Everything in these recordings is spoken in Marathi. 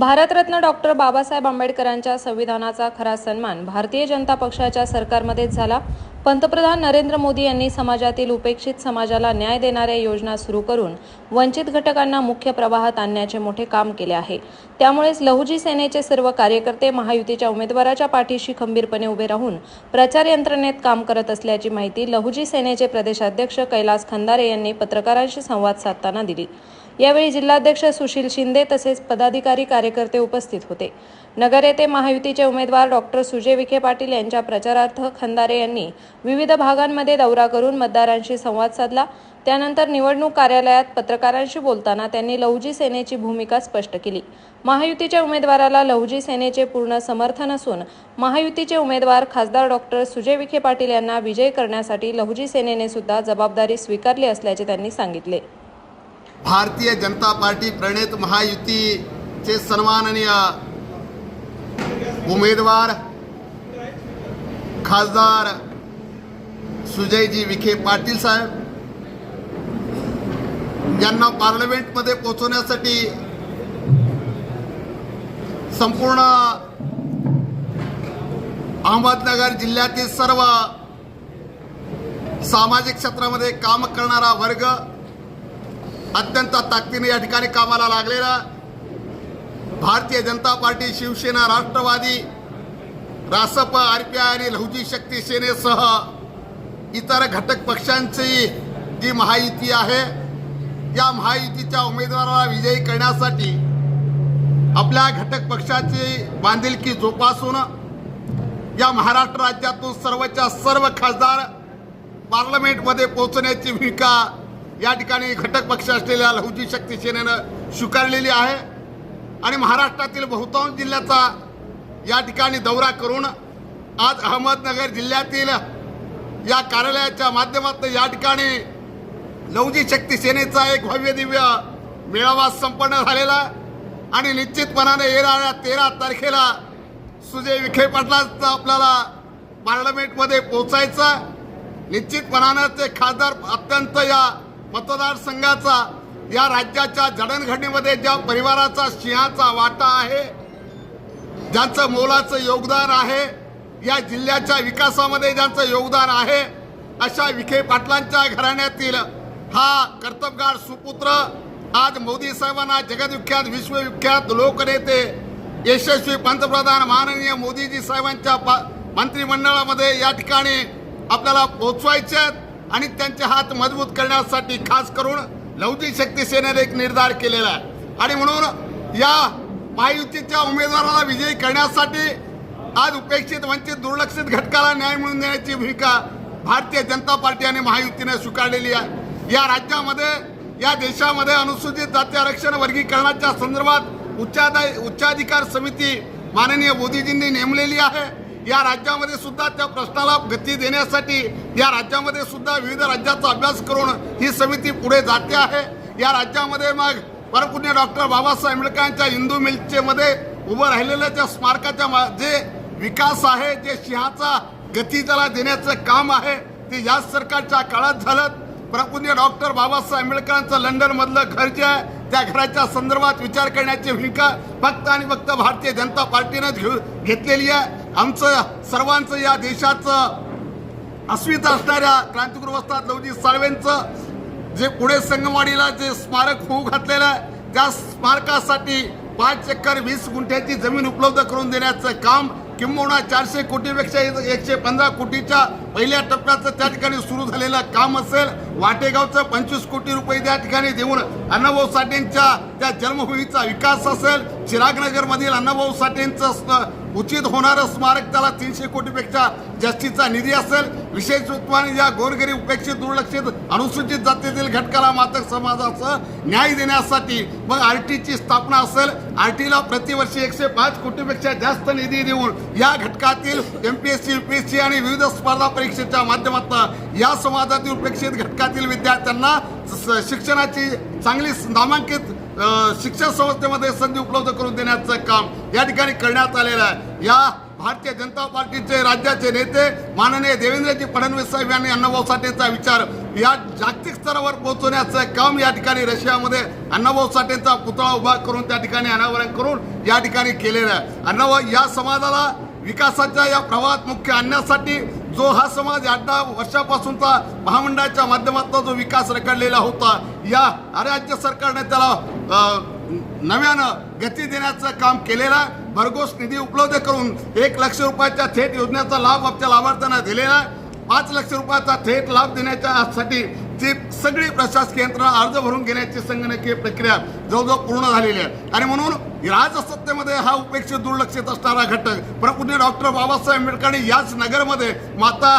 भारतरत्न डॉक्टर बाबासाहेब आंबेडकरांच्या संविधानाचा खरा सन्मान भारतीय जनता पक्षाच्या सरकारमध्येच झाला. पंतप्रधान नरेंद्र मोदी यांनी समाजातील उपेक्षित समाजाला न्याय देणाऱ्या योजना सुरू करून वंचित घटकांना मुख्य प्रवाहात आणण्याचे मोठे काम केले आहे. त्यामुळेच लहुजी सेनेचे सर्व कार्यकर्ते महायुतीच्या उमेदवाराच्या पाठीशी खंबीरपणे उभे राहून प्रचार यंत्रणेत काम करत असल्याची माहिती लहुजी सेनेचे प्रदेशाध्यक्ष कैलास खंदारे यांनी पत्रकारांशी संवाद साधताना दिली. यावेळी जिल्हाध्यक्ष सुशील शिंदे तसेच पदाधिकारी कार्यकर्ते उपस्थित होते. नगर येथे महायुतीचे उमेदवार डॉक्टर सुजय विखे पाटील यांच्या प्रचारार्थ खंदारे यांनी विविध भागांमध्ये दौरा करून मतदारांशी संवाद साधला. त्यानंतर निवडणूक कार्यालयात पत्रकारांशी बोलताना त्यांनी लहुजी सेनेची भूमिका स्पष्ट केली. महायुतीच्या उमेदवाराला लहुजी सेनेचे पूर्ण समर्थन असून महायुतीचे उमेदवार खासदार डॉक्टर सुजय विखे पाटील यांना विजय करण्यासाठी लहुजी सेनेने सुद्धा जबाबदारी स्वीकारली असल्याचे त्यांनी सांगितले. भारतीय जनता पार्टी प्रणित महायुतीचे सन्माननीय उमेदवार खासदार सुजयजी विखे पाटील साहेब. यांना पार्लमेंटमध्ये पोहोचवण्यासाठी संपूर्ण अहमदनगर जिल्ह्यातील सर्व सामाजिक क्षेत्रामध्ये काम करणारा वर्ग अत्यंत ताकदीने या ठिकाणी कामाला लागलेला Bharatiya Janata party Shivsena Rashtrawadi Rasap R P I आणि लहुजी शक्ती सेनेसह इतर घटक पक्षांची जी महायुती आहे या महायुतीच्या उमेदवाराला विजयी करण्यासाठी आपल्या घटक पक्षाची बांधिलकी जोपासून या महाराष्ट्र राज्यातून सर्वच्या सर्व खासदार पार्लमेंटमध्ये पोहोचण्याची भूमिका या ठिकाणी घटक पक्ष असलेल्या लहुजी शक्ती सेनेनं स्वीकारलेली आहे. आणि महाराष्ट्रातील बहुतांश जिल्ह्याचा या ठिकाणी दौरा करून आज अहमदनगर जिल्ह्यातील या कार्यालयाच्या माध्यमातून या ठिकाणी लवजी शक्ती सेनेचा एक भव्य दिव्य मेळावा संपन्न झालेला आणि निश्चितपणाने येणाऱ्या तेरा तारखेला सुजय विखे पाटलांचं आपल्याला पार्लमेंटमध्ये पोचायचं निश्चितपणानं ते खासदार अत्यंत या मतदारसंघाचा या राज्याच्या जडणघडणीमध्ये ज्या परिवाराचा सिंहाचा वाटा आहे ज्यांचं मोलाचं योगदान आहे या जिल्ह्याच्या विकासामध्ये ज्यांचं योगदान आहे अशा विखे पाटलांच्या घराण्यातील हा कर्तबगार सुपुत्र आज मोदी साहेबांना जगद्विख्यात विश्वविख्यात लोकनेते यशस्वी पंतप्रधान माननीय मोदीजी साहेबांच्या पा मंत्रिमंडळामध्ये या ठिकाणी आपल्याला पोचवायचे आहेत. आणि त्यांचे हात मजबूत करण्यासाठी खास करून लवजी शक्ती सेनेने एक निर्धार केलेला आहे. आणि म्हणून या महायुतीच्या उमेदवाराला विजयी करण्यासाठी आज उपेक्षित वंचित दुर्लक्षित घटकाला न्याय मिळवून देण्याची भूमिका भारतीय जनता पार्टी आणि महायुतीने स्वीकारलेली आहे. या राज्यामध्ये या देशामध्ये अनुसूचित जाती आरक्षण वर्गीकरणाच्या संदर्भात उच्चाधाय उच्चाधिकार समिती माननीय मोदीजींनी नेमलेली आहे. या राज्यामध्ये सुद्धा त्या प्रश्नाला गती देण्यासाठी या राज्यामध्ये सुद्धा विविध राज्याचा अभ्यास करून ही समिती पुढे जाते आहे. या राज्यामध्ये मग परपुण्य डॉक्टर बाबासाहेब आंबेडकरांच्या हिंदू मिल्कचे मध्ये उभं राहिलेल्या ज्या स्मारकाच्या मा- जे विकास आहे जे सिंहाचा गती त्याला देण्याचं काम आहे ते याच सरकारच्या काळात झालं. प्रपुण्य डॉक्टर बाबासाहेब आंबेडकरांचं लंडन मधलं घर जे आहे त्या घराच्या संदर्भात विचार करण्याची भूमिका फक्त आणि फक्त भारतीय जनता पार्टीनंच घेऊ घेतलेली आहे. आमचं सर्वांचं या देशाचं अस्मिता असणाऱ्या क्रांतिगुरू वस्ताद लवजी साळवेंचं जे पुढे संगमवाडीला जे स्मारक होऊ घातलेलं आहे त्या स्मारकासाठी पाच एकर वीस गुंठ्याची जमीन उपलब्ध करून देण्याचं काम किंबहुना चारशे कोटीपेक्षा एकशे पंधरा कोटीच्या पहिल्या टप्प्याचं त्या ठिकाणी सुरू झालेलं काम असेल. वाटेगावचं पंचवीस कोटी रुपये त्या ठिकाणी देऊन अण्णाभाऊ साठेंच्या त्या जन्मभूमीचा विकास असेल. चिरागनगरमधील अण्णाभाऊ साठेंचं उचित होणारं स्मारक त्याला तीनशे कोटीपेक्षा जास्तीचा निधी असेल. विशेष रूपाने या गोरगरीब उपेक्षित दुर्लक्षित अनुसूचित जातीतील घटकाला मातक समाजाचं न्याय देण्यासाठी मग आर टीची स्थापना असेल. आर टीला प्रतिवर्षी एकशे पाच कोटीपेक्षा जास्त निधी देऊन या घटकातील M P S C U P S C आणि विविध स्पर्धा परीक्षेच्या माध्यमातून या समाजातील उपेक्षित घटकातील विद्यार्थ्यांना स- शिक्षणाची चांगली नामांकित शिक्षण संस्थेमध्ये संधी उपलब्ध करून देण्याचं काम या ठिकाणी करण्यात आलेलं आहे. या भारतीय जनता पार्टीचे राज्याचे नेते माननीय देवेंद्रजी फडणवीस साहेब यांनी अण्णाभाऊ साठेंचा विचार या जागतिक स्तरावर पोहोचवण्याचं काम या ठिकाणी रशियामध्ये अण्णाभाऊ साठेंचा पुतळा उभा करून त्या ठिकाणी अनावरण करून या ठिकाणी केलेलं आहे. अण्णाभाऊ या समाजाला विकासाच्या या प्रवाहात मुख्य आणण्यासाठी जो हा समाज आठ दहा वर्षापासूनचा महामंडळाच्या माध्यमातून जो विकास रखडलेला होता या राज्य सरकारने त्याला नव्यानं गती देण्याचं काम केलेलं आहे. भरघोस निधी उपलब्ध करून एक लक्ष रुपयाच्या थेट योजनेचा लाभ आमच्या लाभार्थ्यांना दिलेला आहे. पाच लक्ष रुपयाचा थेट लाभ देण्याच्यासाठी ती सगळी प्रशासकीय यंत्रणा अर्ज भरून घेण्याची संगणकीय प्रक्रिया जवळजवळ पूर्ण झालेली आहे. आणि म्हणून राजसत्तेमध्ये हा उपेक्षित दुर्लक्षित असणारा घटक. प्रपुण्य डॉक्टर बाबासाहेब आंबेडकरांनी याच नगरमध्ये माता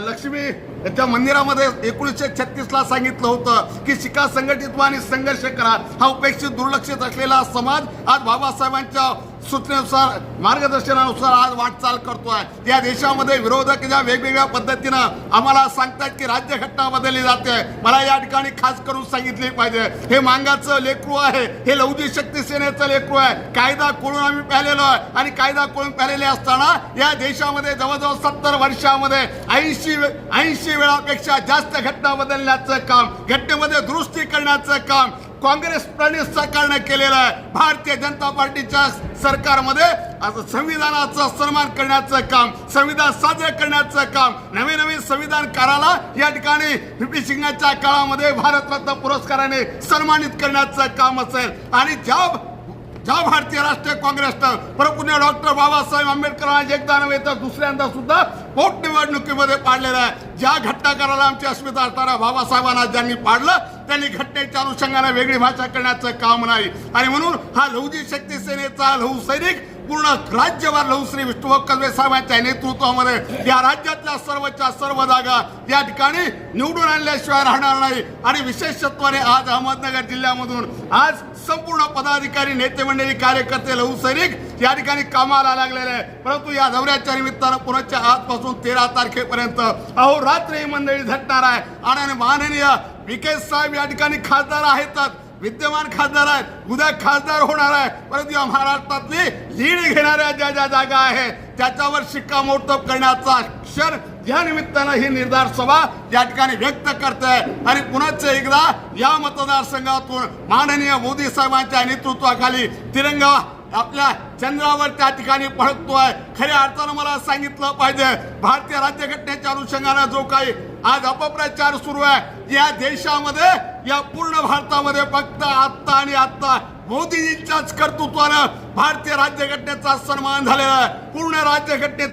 लक्ष्मी त्या मंदिरामध्ये एकोणीसशे छत्तीसला सांगितलं होतं की शिका संघटित व्हा आणि संघर्ष करा. हा उपेक्षित दुर्लक्षित असलेला समाज आज बाबासाहेबांच्या सूचनेनुसार मार्गदर्शनानुसार आज वाटचाल करतोय. या देशामध्ये विरोधक ज्या वेगवेगळ्या पद्धतीनं आम्हाला सांगतात की राज्यघटना बदलली जाते. मला या ठिकाणी खास करून सांगितले पाहिजे. हे मांगाचं लेकरू आहे. हे लौजी शक्ती सेनेचं लेकरू आहे. कायदा कोळून आम्ही पाहिलेलो आहे. आणि कायदा कोळून पाहिलेले असताना या देशामध्ये जवळजवळ सत्तर वर्षामध्ये ऐंशी ऐंशी वेळापेक्षा जास्त घटना बदलण्याचं काम घटनेमध्ये दुरुस्ती करण्याचं काम काँग्रेस प्रणित सरकारने केलेलं आहे. भारतीय जनता पार्टीच्या सरकारमध्ये असं संविधानाचा सन्मान करण्याचं काम संविधान साजरे करण्याचं काम नवीन नवीन संविधानकाराला या ठिकाणी व्ही सिंगाच्या काळामध्ये भारतरत्न पुरस्काराने सन्मानित करण्याचं काम असेल. आणि ज्या ज्या भारतीय राष्ट्रीय काँग्रेसनं परपुण्य डॉक्टर बाबासाहेब आंबेडकरांना एकदा नव्हे तर दुसऱ्यांदा सुद्धा पोटनिवडणुकीमध्ये पाडलेलं आहे. ज्या घटनाकाराला आमची अस्मिता असणाऱ्या बाबासाहेबांना ज्यांनी पाडलं त्यांनी घटनेच्या अनुषंगाने वेगळी भाषा करण्याचं काम नाही. आणि म्हणून हा लहुजी शक्ती सेनेचा लहू सैनिक पूर्ण राज्यभर लहुश्री विष्णू कलवे साहेबांच्या नेतृत्वामध्ये या राज्यातल्या सर्वच्या सर्व जागा या ठिकाणी निवडून आणल्याशिवाय राहणार नाही. आणि विशेषत्वाने आज अहमदनगर जिल्ह्यामधून आज संपूर्ण पदाधिकारी नेते मंडळी कार्यकर्ते लहू सैनिक या ठिकाणी कामाला लागलेलं आहे. परंतु या दौऱ्याच्या निमित्तानं पुण्याच्या आजपासून तेरा तारखेपर्यंत अहो रात्री ही मंडळी झटणार आहे. आणि माननीय विकेश साहेब या ठिकाणी खासदार आहेतच विद्यमान खासदार आहेत. उद्या खासदार होणार आहे. परंतु या महाराष्ट्रातली लीड घेणाऱ्या ज्या ज्या जागा आहेत त्याच्यावर शिक्कामोर्तब करण्याचा क्षण या निमित्तानं ही निर्धार सभा या ठिकाणी व्यक्त करते आणि पुन्हा एकदा या मतदारसंघातून माननीय मोदी साहेबांच्या नेतृत्वाखाली तिरंगा आपल्या चंद्रावर त्या ठिकाणी पळतोय. खऱ्या अर्थानं मला सांगितलं पाहिजे भारतीय राज्यघटनेच्या अनुषंगानं जो काही आज अपप्रचार सुरू आहे या देशामध्ये या पूर्ण भारतामध्ये फक्त आत्ता आणि आत्ता मोदीजींच्याच कर्तृत्वानं भारतीय राज्यघटनेचा सन्मान झालेला आहे. पूर्ण राज्यघटनेत